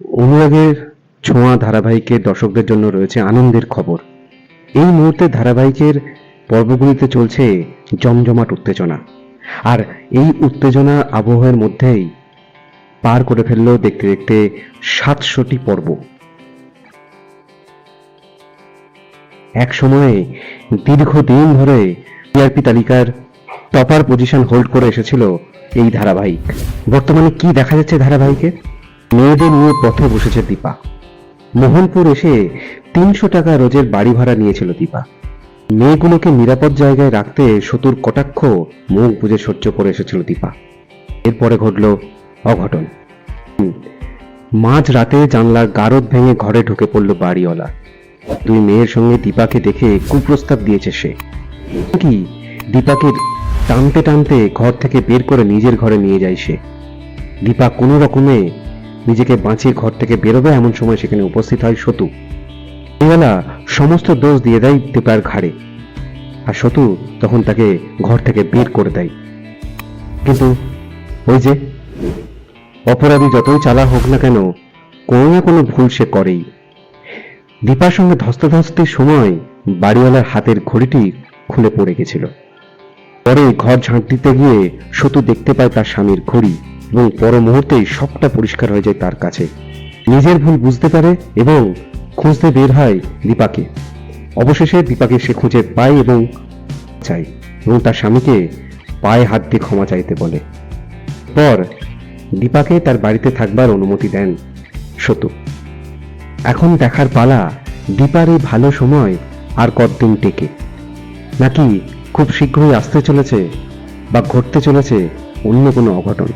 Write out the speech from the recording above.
অনুরাগের ছোঁয়া ধারাবাহিকের দর্শকদের জন্য রয়েছে আনন্দের খবর। এই মুহূর্তে ধারাবাহিকের পর্বগুলিতে চলছে জমজমাট উত্তেজনা। আর এই উত্তেজনা আবহের মধ্যেই পার করে ফেলল দেখতে দেখতে সাতশোটি পর্ব। এক সময়ে দীর্ঘদিন ধরে টিআরপি তালিকার টপার পজিশন হোল্ড করে এসেছিল এই ধারাবাহিক। বর্তমানে কি দেখা যাচ্ছে ধারাবাহিকে? মেয়েদের নিয়ে পথে বসেছে দীপা। মোহনপুর এসে তিনশো টাকা রোজের বাড়ি ভাড়া নিয়েছিল দীপা। মেয়েগুলোকে নিরাপদ জায়গায় রাখতে শতুর কটাক্ষ, মুখ বুঝে সহ্য করে এসেছিল দীপা। এরপরে ঘটল অঘটন। মাঝ রাতে জানলার গারদ ভেঙে ঘরে ঢুকে পড়ল বাড়িওয়ালা। দুই মেয়ের সঙ্গে দীপাকে দেখে কুপ্রস্তাব দিয়েছে সে। কি? দীপাকে টানতে টানতে ঘর থেকে বের করে নিজের ঘরে নিয়ে যায় সে। দীপা কোনো রকমে নিজেকে বাঁচিয়ে ঘর থেকে বেরোবে এমন সময় সেখানে উপস্থিত হয় সতু। এবেলা সমস্ত দোষ দিয়ে দেয় দীপার ঘাড়ে। আর সতু তখন তাকে ঘর থেকে বের করে দেয়। কিন্তু ওই যে অপরাধী যতই চালা হোক না কেন, কোনো না কোনো ভুল সে করেই। দীপার সঙ্গে ধস্তাধস্তির সময় বাড়িওয়ালার হাতের ঘড়িটি খুলে পড়ে গেছিল। পরে ঘর ঝাঁট দিতে গিয়ে সতু দেখতে পায় তার স্বামীর ঘড়ি। এবং পর মুহূর্তেই সবটা পরিষ্কার হয়ে যায় তার কাছে। নিজের ভুল বুঝতে পারে এবং খুঁজতে বের হয় দীপাকে। অবশেষে দীপাকে সে খুঁজে পায় এবং চায় এবং তার স্বামীকে পায়ে হাত দিয়ে ক্ষমা চাইতে বলে। পর দীপাকে তার বাড়িতে থাকবার অনুমতি দেন সতু। এখন দেখার পালা দীপার এই ভালো সময় আর কতদিন টেকে? নাকি খুব শীঘ্রই আসতে চলেছে বা ঘটতে চলেছে অন্য কোনো অঘটন?